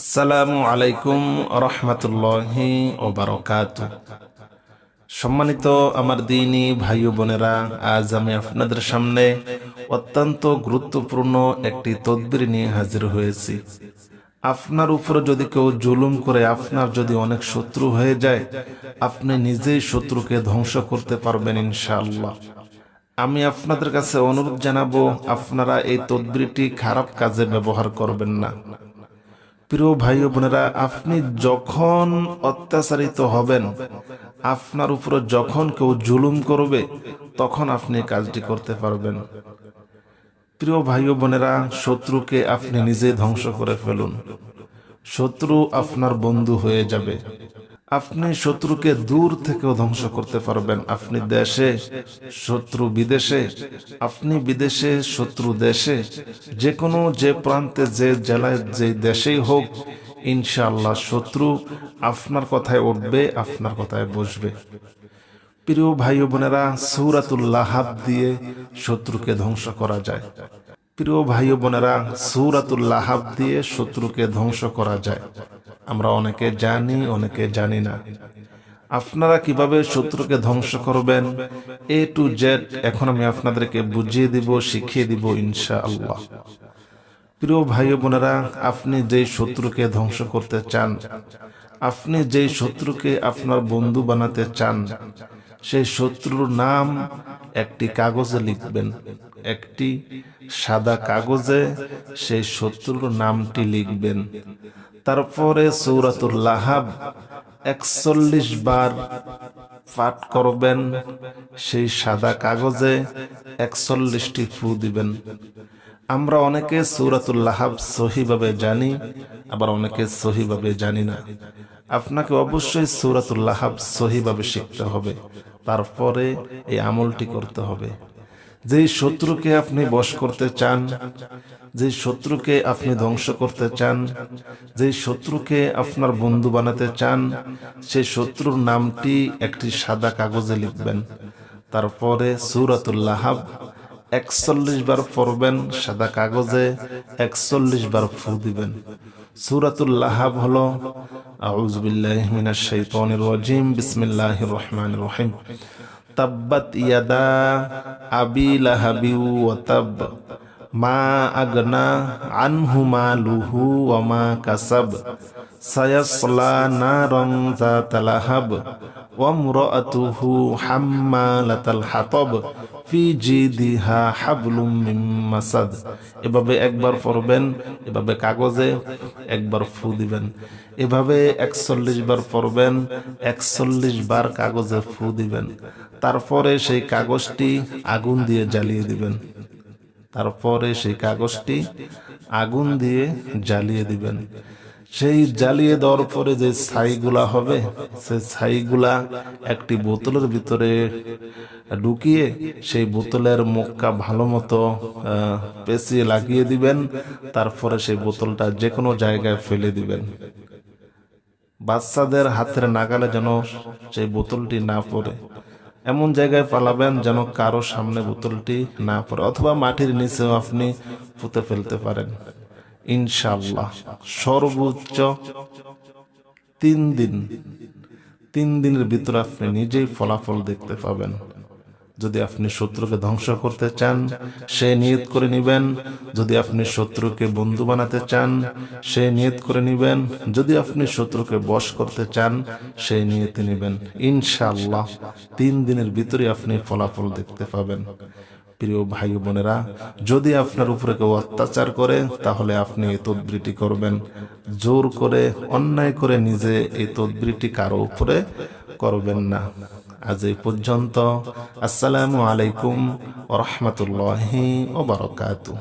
আসসালামু আলাইকুম রহমতুল্লাহি ওবারকাত। সম্মানিত আমার দিনী ভাই বোনেরা, আজ আমি আপনাদের সামনে অত্যন্ত গুরুত্বপূর্ণ একটি তদবির নিয়ে হাজির হয়েছি। আপনার উপরে যদি কেউ জুলুম করে, আপনার যদি অনেক শত্রু হয়ে যায়, আপনি নিজেই শত্রুকে ধ্বংস করতে পারবেন ইনশাআল্লাহ। আমি আপনাদের কাছে অনুরোধ জানাব, আপনারা এই তদবিরটি খারাপ কাজে ব্যবহার করবেন না। প্রিয় ভাই বোনেরা, আপনি যখন অত্যাচারিত হবেন, আপনার উপর যখন কেউ জুলুম করবে, তখন আপনি কাজটি করতে পারবেন। প্রিয় ভাই বোনেরা, শত্রুকে আপনি নিজে ধ্বংস করে ফেলুন। শত্রু আপনার বন্ধু হয়ে যাবে। আপনি শত্রুকে দূর থেকেও ধ্বংস করতে পারবেন। আপনি দেশে, শত্রু বিদেশে, আপনি বিদেশে, শত্রু দেশে যে কোনো যে প্রান্তে, যে জেলায়, যে দেশেই হোক, ইনশাআল্লাহ শত্রু আপনার কথায় উঠবে, আপনার কথায় বসবে। প্রিয় ভাই বোনেরা সৌরাতুল্লাহ দিয়ে শত্রুকে ধ্বংস করা যায়। প্রিয় ভাই বোনেরা সৌরাতুল্লাহ দিয়ে শত্রুকে ধ্বংস করা যায়। আমরা অনেকে জানি অনেকে জানি না। আপনারা কীভাবে শত্রুকে ধ্বংস করবেন? এ টু জেড এখন আমি আপনাদেরকে বুঝিয়ে দিব, শিখিয়ে দিব ইনশা আল্লাহ প্রিয় ভাই বোনেরা, আপনি যেই শত্রুকে ধ্বংস করতে চান, আপনি যেই শত্রুকে আপনার বন্ধু বানাতে চান, সেই শত্রুর নাম একটি কাগজে লিখবেন। একটি সাদা কাগজে সেই শত্রুর নামটি লিখবেন। তারপরে সৌরাতুল লাহাব একচল্লিশ বার পাঠ করবেন, সেই সাদা কাগজে একচল্লিশটি ফু দিবেন। আমরা অনেকে সৌরাতুল লাহাব সহিভাবে জানি, আবার অনেকে সহিভাবে জানি না। আপনাকে অবশ্যই সৌরাতুল লাহাব সহিভাবে শিখতে হবে, তারপরে এই আমলটি করতে হবে। যেই শত্রুকে আপনি বশ করতে চান, যে শত্রুকে আপনি ধ্বংস করতে চান, যে শত্রুকে আপনার বন্ধু বানাতে চান সেই শত্রুর নামটি একটি সাদা কাগজে লিখবেন। তারপরে সুরাতুল্লাহাব একচল্লিশ বার পড়বেন, সাদা কাগজে একচল্লিশ বার ফু দিবেন। সুরাতুল্লাহাব হলো আউজবিল্লাহ মিনাশ শাইতানির রাজিম, বিসমিল্লাহির রহমানির রহিম। তাব্বাত ইয়াদা আবি লাহাবি ওয়া তাব মা আগনা আনহু মালুহু ওয়া মা কাসাব সায়াসলা নারন যাতা লাহাব ওয়া মুরাতুহু হাম্মালাতাল হাতাব ফি জিদিহা হাবলুম এভাবে একবার পড়বেন, এভাবে কাগজে একবার ফু দিবেন। এভাবে একচল্লিশ বার পড়বেন, একচল্লিশ বার কাগজে ফু দিবেন। তারপরে সেই কাগজটি আগুন দিয়ে জ্বালিয়ে দিবেন। তারপরে সেই কাগজটি আগুন দিয়ে জ্বালিয়ে দিবেন। সেই জ্বালিয়ে দেওয়ার পরে যে ছাইগুলা হবে সেই ছাইগুলা একটি বোতলের ভিতরে ঢুকিয়ে সেই বোতলের মুখটা ভালো মতো পেঁচিয়ে লাগিয়ে দিবেন। তারপরে সেই বোতলটা যে কোনো জায়গায় ফেলে দিবেন। বাচ্চাদের হাতের নাগালে যেন সেই বোতলটি না পড়ে। এমন জায়গায় পালাবেন যেন কারও সামনে বোতলটি না পড়ে, অথবা মাটির নিচেও আপনি পুঁতে ফেলতে পারেন। ইনশাল্লাহ সর্বোচ্চ তিন দিন, তিন দিনের ভিতরে আপনি নিজেই ফলাফল দেখতে পাবেন। যদি আপনি শত্রুকে ধ্বংস করতে চান, সে নিয়ত করে নিবেন। যদি আপনি শত্রুকে বন্ধু বানাতে চান, সে নিয়ত করে নিবেন। যদি আপনি শত্রুকে বশ করতে চান, সে নিয়তে নিবেন। ইনশাআল্লাহ, তিন দিনের ভিতরে আপনি ফলাফল দেখতে পাবেন। প্রিয় ভাই বোনেরা, যদি আপনার উপরে কেউ অত্যাচার করে, তাহলে আপনি এই তদবৃটি করবেন। জোর করে, অন্যায় করে নিজে এই তদবৃটি কারও উপরে করবেন না। আজ এই পর্যন্ত, আসসালামু আলাইকুম রহমতুল্লাহি ওবরকাতু